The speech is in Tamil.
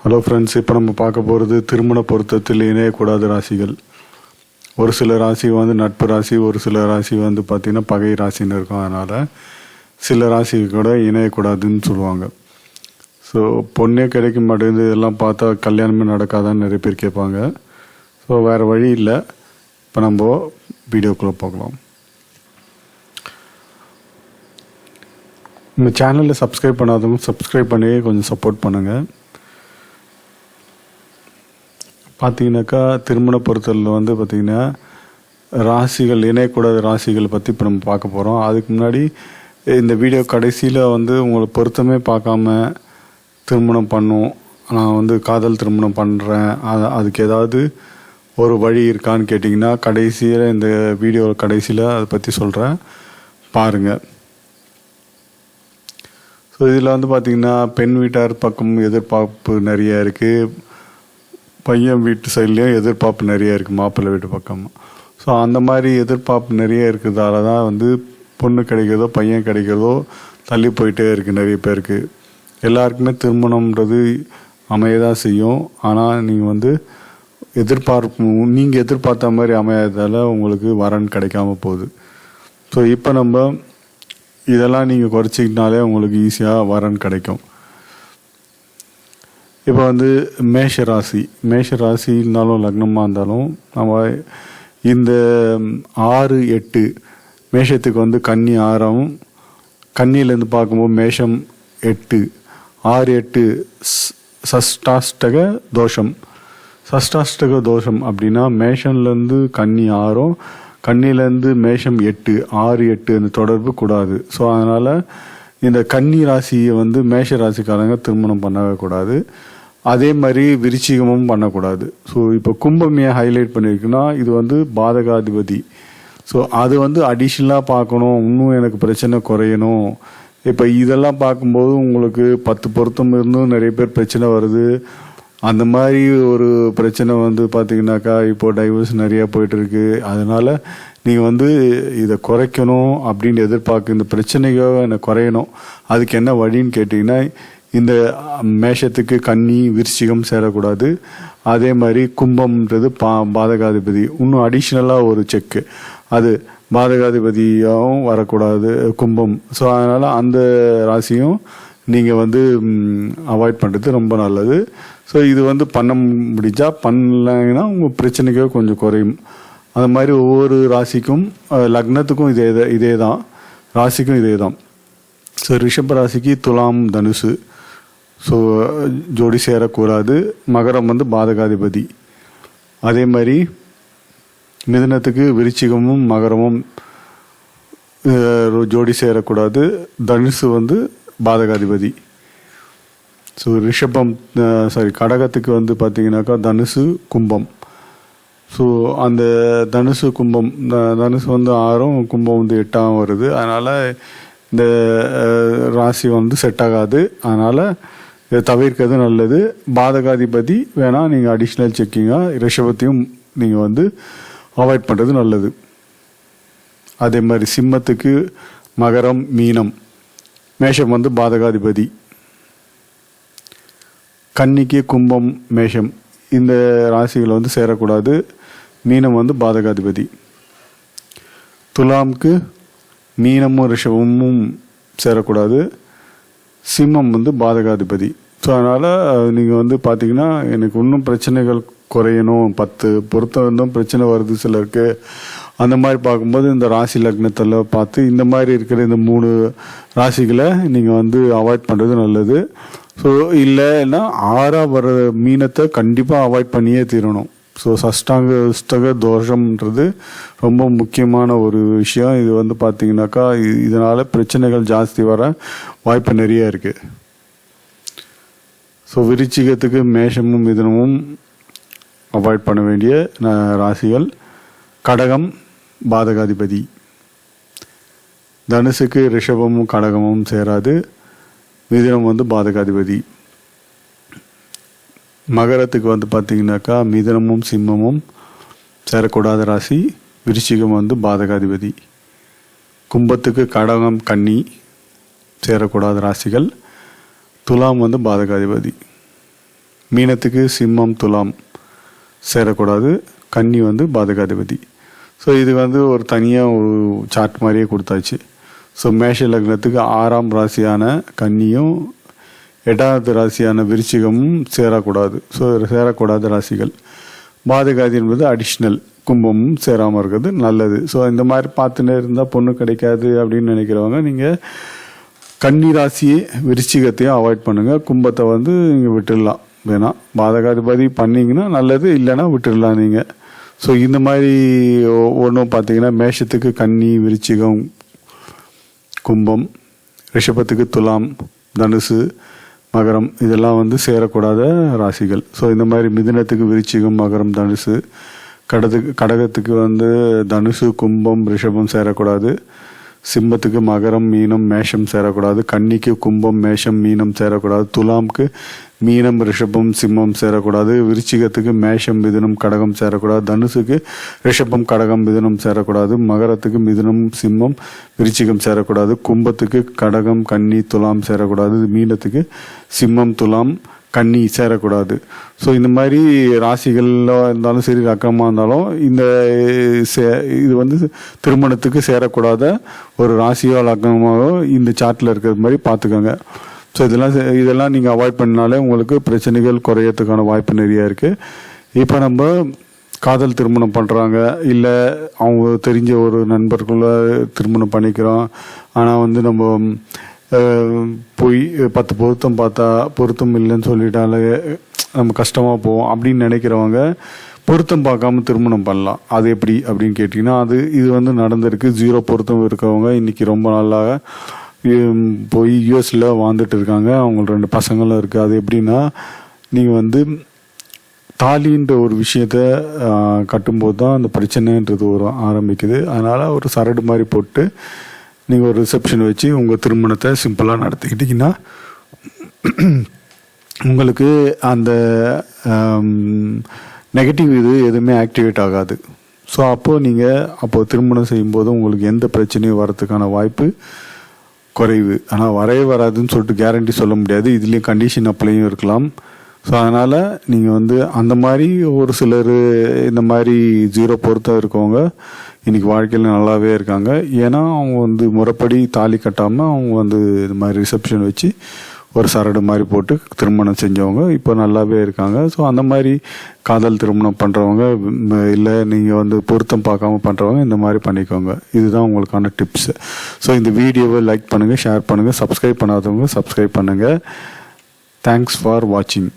ஹலோ ஃப்ரெண்ட்ஸ் இப்போ நம்ம பார்க்க போகிறது திருமண பொருத்தத்தில் இணையக்கூடாத ராசிகள். ஒரு சில ராசி வந்து நட்பு ராசி ஒரு சில ராசி வந்து பார்த்திங்கன்னா பகை ராசின்னு இருக்கும். அதனால் சில ராசி கூட இணையக்கூடாதுன்னு சொல்லுவாங்க. ஸோ பொண்ணே கிடைக்க மாட்டேங்குது இதெல்லாம் பார்த்தா கல்யாணமே நடக்காதான்னு நிறைய பேர் கேட்பாங்க. ஸோ வேறு வழி இல்லை. இப்போ நம்ம வீடியோக்குள்ளே பார்க்கலாம் இந்த சேனலில் சப்ஸ்கிரைப் பண்ணாதவங்க சப்ஸ்கிரைப் பண்ணி கொஞ்சம் சப்போர்ட் பண்ணுங்கள் பார்த்தீங்கன்னாக்கா திருமண பொருத்தலில் வந்து பார்த்திங்கன்னா ராசிகள் இணையக்கூடாத ராசிகள் பற்றி இப்போ நம்ம பார்க்க போகிறோம் அதுக்கு முன்னாடி இந்த வீடியோ கடைசியில் வந்து உங்களை பொருத்தமே பார்க்காம திருமணம் பண்ணும். நான் வந்து காதல் திருமணம் பண்ணுறேன் அது அதுக்கு ஏதாவது ஒரு வழி இருக்கான்னு கேட்டிங்கன்னா கடைசியில் இந்த வீடியோ கடைசியில் அதை பற்றி சொல்கிறேன் பாருங்கள் ஸோ இதில் வந்து பார்த்திங்கன்னா பெண் வீட்டார் பக்கம் எதிர்பார்ப்பு நிறைய இருக்குது பையன் வீட்டு சைட்லேயும் எதிர்பார்ப்பு நிறைய இருக்குது மாப்பிள்ளை வீட்டு பக்கம். ஸோ அந்த மாதிரி எதிர்பார்ப்பு நிறைய இருக்கிறதால தான் வந்து பொண்ணு கிடைக்கிறதோ பையன் கிடைக்கிறதோ தள்ளி போயிட்டே இருக்குது நிறைய பேருக்கு. எல்லாருக்குமே திருமணம்ன்றது அமைய தான் செய்யும். ஆனால் நீங்கள் வந்து எதிர்பார்ப்பு நீங்கள் எதிர்பார்த்த மாதிரி அமையாததால் உங்களுக்கு வரன் கிடைக்காம போகுது. ஸோ இப்போ நம்ம இதெல்லாம் நீங்கள் குறைச்சிக்கிட்டாலே உங்களுக்கு ஈஸியாக வரன் கிடைக்கும். இப்போ வந்து மேஷ ராசி. மேஷ ராசி இருந்தாலும் லக்னமாக இருந்தாலும் நம்ம இந்த ஆறு எட்டு மேஷத்துக்கு வந்து கன்னி ஆறாம் கன்னியிலேருந்து பார்க்கும்போது மேஷம் எட்டு ஆறு எட்டு ஸ்- சஷ்டாஷ்டக தோஷம். சஷ்டாஷ்டக தோஷம் அப்படின்னா மேஷன்லேருந்து கன்னி ஆறும் கன்னிலேருந்து மேஷம் எட்டு ஆறு எட்டு அந்த தொடர்பு கூடாது. ஸோ அதனால் இந்த கன்னி ராசியை வந்து மேஷ ராசிக்காரங்க திருமணம் பண்ணவே கூடாது. அதே மாதிரி விருச்சிகமும் பண்ணக்கூடாது. ஸோ இப்போ கும்பம் ஏன் ஹைலைட் பண்ணியிருக்குன்னா இது வந்து பாதகாதிபதி. ஸோ அது வந்து அடிஷ்னலாக பார்க்கணும். இன்னும் எனக்கு பிரச்சனை குறையணும். இப்போ இதெல்லாம் பார்க்கும்போது உங்களுக்கு பத்து பொருத்தம் இருந்தும் நிறைய பேர் பிரச்சனை வருது. அந்த மாதிரி ஒரு பிரச்சனை வந்து பார்த்தீங்கன்னாக்கா இப்போ டைவர்ஸ் நிறையா போயிட்டுருக்கு. அதனால் நீங்கள் வந்து இதை குறைக்கணும் அப்படின்னு எதிர்பார்க்க இந்த பிரச்சனைக்காக எனக்கு குறையணும். அதுக்கு என்ன வழின்னு கேட்டிங்கன்னா இந்த மேஷத்துக்கு கன்னி விருச்சிகம் சேரக்கூடாது. அதே மாதிரி கும்பம்ன்றது பா பாதகாதிபதி. இன்னும் அடிஷ்னலாக ஒரு செக்கு அது பாதகாதிபதியாகவும் வரக்கூடாது கும்பம். ஸோ அதனால் அந்த ராசியும் நீங்கள் வந்து அவாய்ட் பண்ணுறது ரொம்ப நல்லது. ஸோ இது வந்து பண்ண முடிஞ்சால் பண்ணலைன்னா உங்கள் பிரச்சனைக்கே கொஞ்சம் குறையும். அந்த மாதிரி ஒவ்வொரு ராசிக்கும் லக்னத்துக்கும் இதே தான் இதே தான் ராசிக்கும் இதே தான் ஸோ ரிஷப ராசிக்கு துலாம் தனுசு. ஸோ ஜோடி சேரக்கூடாது. மகரம் வந்து பாதகாதிபதி. அதே மாதிரி மிதனத்துக்கு விருச்சிகமும் மகரமும் ஜோடி சேரக்கூடாது. தனுசு வந்து பாதகாதிபதி. ஸோ ரிஷபம் சாரி கடகத்துக்கு வந்து பார்த்தீங்கன்னாக்கா தனுசு கும்பம். ஸோ அந்த தனுசு கும்பம் தனுசு வந்து ஆறும் கும்பம் வந்து எட்டாம் வருது. அதனால் இந்த ராசி வந்து செட் ஆகாது. அதனால் இதை தவிர்க்கிறது நல்லது. பாதகாதிபதி வேணால் நீங்கள் அடிஷ்னல் செக்கிங்காக ரிஷபத்தையும் நீங்கள் வந்து அவாய்ட் பண்ணுறது நல்லது. அதே மாதிரி சிம்மத்துக்கு மகரம் மீனம். மேஷம் வந்து பாதகாதிபதி. கன்னிக்கு கும்பம் மேஷம். இந்த ராசிகள் வந்து சேரக்கூடாது. மீனம் வந்து பாதகாதிபதி. துலாம்க்கு மீனமும் ரிஷபமும் சேரக்கூடாது. சிம்மம் வந்து பாதகாதிபதி. ஸோ அதனால் நீங்கள் வந்து பார்த்தீங்கன்னா எனக்கு இன்னும் பிரச்சனைகள் குறையணும். பத்து பொருத்தம் இருந்தும் பிரச்சனை வருது சிலருக்கு. அந்த மாதிரி பார்க்கும்போது இந்த ராசி லக்னத்தில் பார்த்து இந்த மாதிரி இருக்கிற இந்த மூணு ராசிகளை நீங்கள் வந்து அவாய்ட் பண்ணுறது நல்லது. ஸோ இல்லைன்னா ஆறாக வர மீனத்தை கண்டிப்பாக அவாய்ட் பண்ணியே தீரணும். ஸோ சஷ்டாங்க அஷ்டக தோஷம்ன்றது ரொம்ப முக்கியமான ஒரு விஷயம். இது வந்து பார்த்திங்கனாக்கா இதனால் பிரச்சனைகள் ஜாஸ்தி வர வாய்ப்பு நிறைய இருக்குது ஸோ விருச்சிகத்துக்கு மேஷமும் மிதனமும் அவாய்ட் பண்ண வேண்டிய ராசிகள் கடகம் பாதகாதிபதி. தனுசுக்கு ரிஷபமும் கடகமும் சேராது. மிதினம் வந்து பாதகாதிபதி. மகரத்துக்கு வந்து பார்த்திங்கனாக்கா மிதனமும் சிம்மமும் சேரக்கூடாத ராசி விருச்சிகம் வந்து பாதகாதிபதி. கும்பத்துக்கு கடகம் கன்னி சேரக்கூடாத ராசிகள் துலாம் வந்து பாதகாதிபதி. மீனத்துக்கு சிம்மம் துலாம் சேரக்கூடாது கன்னி வந்து பாதகாதிபதி. ஸோ இது வந்து ஒரு தனியாக ஒரு சார்ட் மாதிரியே கொடுத்தாச்சு. ஸோ மேஷ லக்னத்துக்கு ஆறாம் ராசியான கன்னியும் எட்டாவது ராசியான விருச்சிகமும் சேரக்கூடாது ஸோ சேரக்கூடாத ராசிகள். பாதகாதி என்பது அடிஷ்னல் கும்பமும் சேராமல் இருக்கிறது நல்லது. ஸோ இந்த மாதிரி பார்த்துட்டே இருந்தால் பொண்ணு கிடைக்காது அப்படின்னு நினைக்கிறவங்க நீங்கள் கன்னி ராசியை விருச்சிகத்தையும் அவாய்ட் பண்ணுங்கள் கும்பத்தை வந்து நீங்கள் விட்டுடலாம். வேணாம் பாதகாதிபதி பண்ணிங்கன்னா நல்லது இல்லைன்னா விட்டுடலாம் நீங்கள் ஸோ இந்த மாதிரி ஒன்றும் பார்த்தீங்கன்னா மேஷத்துக்கு கன்னி விருச்சிகம் கும்பம் ரிஷபத்துக்கு துலாம் தனுசு மகரம் இதெல்லாம் வந்து சேரக்கூடாத ராசிகள். ஸோ இந்த மாதிரி மிதினத்துக்கு விருச்சிகம் மகரம் தனுசு கடத்துக்கு கடகத்துக்கு வந்து தனுசு கும்பம் ரிஷபம் சேரக்கூடாது. சிம்மத்துக்கு மகரம் மீனம் மேஷம் சேரக்கூடாது. கன்னிக்கு கும்பம் மேஷம் மீனம் சேரக்கூடாது. துலாம்க்கு மீனம் ரிஷபம் சிம்மம் சேரக்கூடாது. விருச்சிகத்துக்கு மேஷம் மிதுனம் கடகம் சேரக்கூடாது. தனுசுக்கு ரிஷபம் கடகம் மிதுனம் சேரக்கூடாது. மகரத்துக்கு மிதுனம் சிம்மம் விருச்சிகம் சேரக்கூடாது. கும்பத்துக்கு கடகம் கன்னி துலாம் சேரக்கூடாது. மீனத்துக்கு சிம்மம் துலாம் கண்ணி சேரக்கூடாது. ஸோ இந்த மாதிரி ராசிகளில் இருந்தாலும் சரி ரக்கமாக இருந்தாலும் இந்த சே இது வந்து திருமணத்துக்கு சேரக்கூடாத ஒரு ராசியோ லக்கமாகவோ இந்த சார்ட்டில் இருக்கிற மாதிரி பார்த்துக்கோங்க. ஸோ இதெல்லாம் இதெல்லாம் நீங்கள் அவாய்ட் பண்ணாலே உங்களுக்கு பிரச்சனைகள் குறையறதுக்கான வாய்ப்பு நிறைய இருக்குது இப்போ நம்ம காதல் திருமணம் பண்ணுறாங்க இல்லை அவங்க தெரிஞ்ச ஒரு நண்பர்களை திருமணம் பண்ணிக்கிறோம். ஆனால் வந்து நம்ம போய் பத்து பொருத்தம் பார்த்தா பொருத்தம் இல்லைன்னு சொல்லிட்டாலே நம்ம கஷ்டமாக போவோம் அப்படின்னு நினைக்கிறவங்க பொருத்தம் பார்க்காம திருமணம் பண்ணலாம். அது எப்படி அப்படின்னு கேட்டிங்கன்னா அது இது வந்து நடந்திருக்கு. ஜீரோ பொருத்தம் இருக்கவங்க இன்னைக்கு ரொம்ப நாளாக போய் யூஎஸில் வாழ்ந்துட்டு இருக்காங்க. அவங்களுக்கு ரெண்டு பசங்களும் இருக்குது அது எப்படின்னா நீங்கள் வந்து தாலின்ற ஒரு விஷயத்த கட்டும்போது தான் அந்த பிரச்சனைன்றது ஒரு ஆரம்பிக்குது. அதனால் ஒரு சரடு மாதிரி போட்டு நீங்கள் ஒரு ரிசப்ஷன் வச்சு உங்கள் திருமணத்தை சிம்பிளாக நடத்திக்கிட்டிங்கன்னா உங்களுக்கு அந்த நெகட்டிவ் இது எதுவுமே ஆக்டிவேட் ஆகாது. ஸோ அப்போது நீங்கள் அப்போது திருமணம் செய்யும்போது உங்களுக்கு எந்த பிரச்சனையும் வரதுக்கான வாய்ப்பு குறைவு. ஆனால் வரவே வராதுன்னு சொல்லிட்டு கேரண்டி சொல்ல முடியாது. இதுலேயும் கண்டிஷன் அப்ளையும் இருக்கலாம். ஸோ அதனால் நீங்கள் வந்து அந்த மாதிரி ஒரு சிலர் இந்த மாதிரி ஜீரோ பொறுத்தாக இருக்கவங்க இன்றைக்கி வாழ்க்கையில் நல்லாவே இருக்காங்க. ஏன்னா அவங்க வந்து முறைப்படி தாலி கட்டாமல் அவங்க வந்து இது மாதிரி ரிசப்ஷன் வச்சு ஒரு சரடு மாதிரி போட்டு திருமணம் செஞ்சவங்க இப்போ நல்லாவே இருக்காங்க. ஸோ அந்த மாதிரி காதல் திருமணம் பண்ணுறவங்க இல்லை நீங்கள் வந்து பொருத்தம் பார்க்காம பண்ணுறவங்க இந்த மாதிரி பண்ணிக்கோங்க. இதுதான் உங்களுக்கான டிப்ஸ் ஸோ இந்த வீடியோவை லைக் பண்ணுங்கள் ஷேர் பண்ணுங்கள் சப்ஸ்கிரைப் பண்ணாதவங்க சப்ஸ்கிரைப் பண்ணுங்கள் தேங்க்ஸ் ஃபார் வாட்சிங்